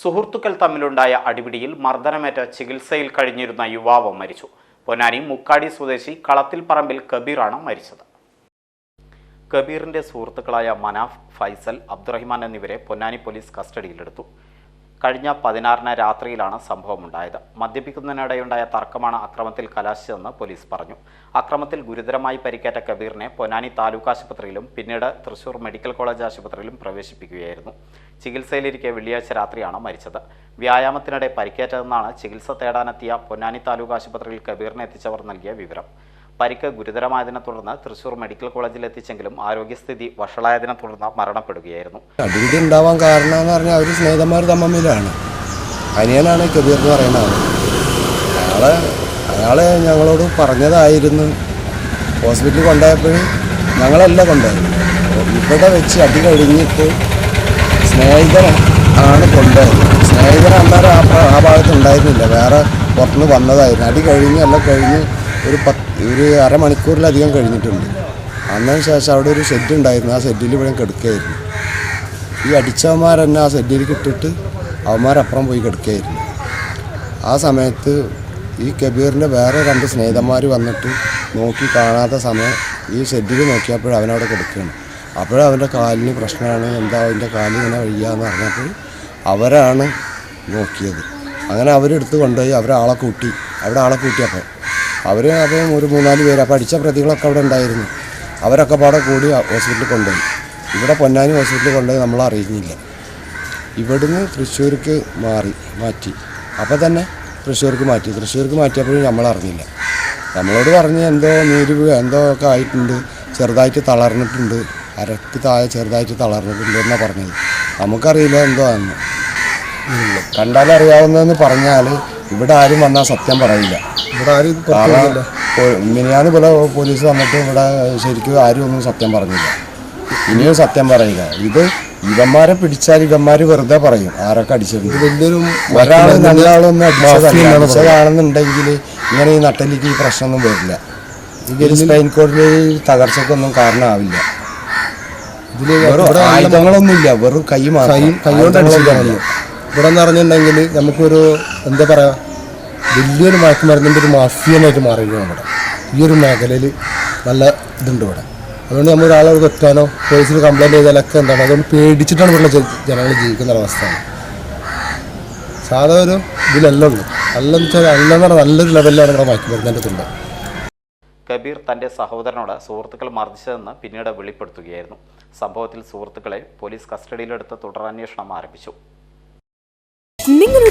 സുഹൃത്തുക്കൾ തമ്മിലുണ്ടായ അടിപിടിയിൽ മർദ്ദനമേറ്റ ചികിത്സയിൽ കഴിഞ്ഞിരുന്ന യുവാവ് മരിച്ചു. പൊന്നാനി മുക്കാടി സ്വദേശി കളത്തിൽ പറമ്പിൽ കബീറാണ് മരിച്ചത്. കബീറിന്റെ സുഹൃത്തുക്കളായ മനാഫ് ഫൈസൽ അബ്ദുറഹിമാൻ എന്നിവരെ പൊന്നാനി പോലീസ് കസ്റ്റഡിയിലെടുത്തു. കഴിഞ്ഞ പതിനാറിന് രാത്രിയിലാണ് സംഭവമുണ്ടായത്. മദ്യപിക്കുന്നതിനിടെയുണ്ടായ തർക്കമാണ് അക്രമത്തിൽ കലാശിച്ചതെന്ന് പോലീസ് പറഞ്ഞു. അക്രമത്തിൽ ഗുരുതരമായി പരിക്കേറ്റ കബീറിനെ പൊന്നാനി താലൂക്ക് ആശുപത്രിയിലും പിന്നീട് തൃശൂർ മെഡിക്കൽ കോളേജ് ആശുപത്രിയിലും പ്രവേശിപ്പിക്കുകയായിരുന്നു. ചികിത്സയിലിരിക്കെ വെള്ളിയാഴ്ച രാത്രിയാണ് മരിച്ചത്. വ്യായാമത്തിനിടെ പരിക്കേറ്റതെന്നാണ് ചികിത്സ തേടാനെത്തിയ പൊന്നാനി താലൂക്ക് ആശുപത്രിയിൽ കബീറിനെ എത്തിച്ചവർ നൽകിയ വിവരം. പരിക്ക് ഗുരുതരമായതിനെ തുടർന്ന് തൃശൂർ മെഡിക്കൽ കോളേജിൽ എത്തിച്ചെങ്കിലും ആരോഗ്യസ്ഥിതി വഷളായതിനെ തുടർന്ന് മരണപ്പെടുകയായിരുന്നു. അടിപിടി ഉണ്ടാവാൻ കാരണം എന്ന് പറഞ്ഞാൽ അവർ സ്നേഹിതന്മാർ തമ്മിലാണ്. അനിയനാണ് കബീർ എന്ന് പറയുന്നത് അയാളെ അയാളെ ഞങ്ങളോട് പറഞ്ഞതായിരുന്നു. ഹോസ്പിറ്റലിൽ കൊണ്ടുപോയപ്പോഴും ഞങ്ങളല്ല കൊണ്ടുപോയത്. ഇവിടെ വെച്ച് അടി കഴിഞ്ഞിട്ട് സ്നേഹിതൻ ആണ് കൊണ്ടുപോയത്. സ്നേഹിതൻ അന്നേരം ആ ഭാഗത്ത് ഉണ്ടായിരുന്നില്ല. വേറെ പുറത്തുനിന്ന് വന്നതായിരുന്നു. അടി കഴിഞ്ഞ് എല്ലാം കഴിഞ്ഞ് ഒരു പത്ത് ഒരു അരമണിക്കൂറിലധികം കഴിഞ്ഞിട്ടുണ്ട്. അന്നതിന് ശേഷം അവിടെ ഒരു ഷെഡ് ഉണ്ടായിരുന്നു. ആ ഷെഡിൽ ഇവിടെ കിടക്കുകയായിരുന്നു. ഈ അടിച്ചവന്മാർ തന്നെ ആ ഷെഡിലേക്ക് ഇട്ടിട്ട് അവന്മാരപ്പുറം പോയി കിടക്കുകയായിരുന്നു. ആ സമയത്ത് ഈ കബീറിന്റെ വേറെ രണ്ട് സ്നേഹിതന്മാർ വന്നിട്ട് നോക്കി കാണാത്ത സമയം ഈ ഷെഡിൽ നോക്കിയപ്പോൾ അവനവിടെ കിടക്കുകയാണ്. അപ്പോഴും അവന്റെ കാലിന് പ്രശ്നമാണ്. എന്താ അവന്റെ കാലിൽ ഇങ്ങനെ വഴിയാന്ന് പറഞ്ഞപ്പോൾ അവരാണ് നോക്കിയത്. അങ്ങനെ അവരെടുത്ത് കൊണ്ടുപോയി അവരാളെ കൂട്ടി. അവിടെ ആളെ കൂട്ടിയപ്പോൾ അവർ അപ്പം ഒരു മൂന്നാൽ പേര് അപ്പോൾ അടിച്ച പ്രതികളൊക്കെ അവിടെ ഉണ്ടായിരുന്നു. അവരൊക്കെ പാടെ കൂടി ഹോസ്പിറ്റലിൽ കൊണ്ടുപോയി. ഇവിടെ പൊന്നാനി ഹോസ്പിറ്റലിൽ കൊണ്ടുപോയി നമ്മൾ അറിയുന്നില്ല. ഇവിടുന്ന് തൃശ്ശൂർക്ക് മാറി മാറ്റി. അപ്പോൾ തന്നെ തൃശ്ശൂർക്ക് മാറ്റി. തൃശ്ശൂർക്ക് മാറ്റിയപ്പോഴും നമ്മൾ അറിഞ്ഞില്ല. നമ്മളോട് പറഞ്ഞ് എന്തോ നീര് എന്തോ ഒക്കെ ആയിട്ടുണ്ട് ചെറുതായിട്ട് തളർന്നിട്ടുണ്ട് അരക്ക് താഴെ ചെറുതായിട്ട് തളർന്നിട്ടുണ്ട് എന്നാണ് പറഞ്ഞത്. നമുക്കറിയില്ല എന്തോ എന്ന് കണ്ടാലറിയാവുന്നതെന്ന് പറഞ്ഞാൽ ഇവിടെ ആരും വന്നാൽ സത്യം പറയില്ല. ഇവിടെ ആരും മിനിയാന്ന് ഇവിടെ പോലീസ് വന്നിട്ട് ഇവിടെ ശരിക്കും ആരും ഒന്നും സത്യം പറഞ്ഞില്ല. ഇനിയും സത്യം പറയില്ല ഇത് ഇവന്മാരെ പിടിച്ചാൽ ഇവന്മാര് വെറുതെ പറയും. ആരൊക്കെ അടിച്ചത്? വലിയൊരു ഒരാൾ നല്ലയാളൊന്നും അടിച്ചതാണെന്നുണ്ടെങ്കിൽ ഇങ്ങനെ ഈ നട്ടലിക്ക് ഈ പ്രശ്നമൊന്നും വരില്ല. ഇതിൽ സ്പെയിൻ കോഡിലെ തകർച്ചക്കൊന്നും കാരണമാവില്ല. ഇതിൽ ആയുധങ്ങളൊന്നുമില്ല. വെറും കൈ മാത്രം. കൈ കൊണ്ട് ഇല്ല. ഇവിടെ എന്ന് പറഞ്ഞിട്ടുണ്ടെങ്കിൽ നമുക്കൊരു എന്താ പറയാ വലിയൊരു മയക്കുമരുന്നിന്റെ ഒരു മാഫിയനായിട്ട് മാറിയിരിക്കും നമ്മുടെ ഈ ഒരു മേഖലയിൽ നല്ല ഇതുണ്ട് ഇവിടെ. അതുകൊണ്ട് നമ്മൾ ഒരാളെ കൊറ്റാനോ പോലീസിൽ കംപ്ലൈന്റ് ചെയ്താലൊക്കെ എന്താണ്? അതുകൊണ്ട് പേടിച്ചിട്ടാണ് ഇവിടെ ജനങ്ങൾ ജീവിക്കുന്ന അവസ്ഥയാണ്. സാധാ ഒരു ഇതിലല്ല ഉള്ളൂ. എന്ന് വെച്ചാൽ നല്ല നല്ലൊരു ലെവലിലാണ് ഇവിടെ മയക്കുമരുന്നിന്റെ തുണ്ട് കബീർ തന്റെ സഹോദരനോട് സുഹൃത്തുക്കൾ മർദ്ദിച്ചതെന്ന് പിന്നീട് വെളിപ്പെടുത്തുകയായിരുന്നു. സംഭവത്തിൽ സുഹൃത്തുക്കളെ പോലീസ് കസ്റ്റഡിയിലെടുത്ത് തുടരന്വേഷണം ആരംഭിച്ചു.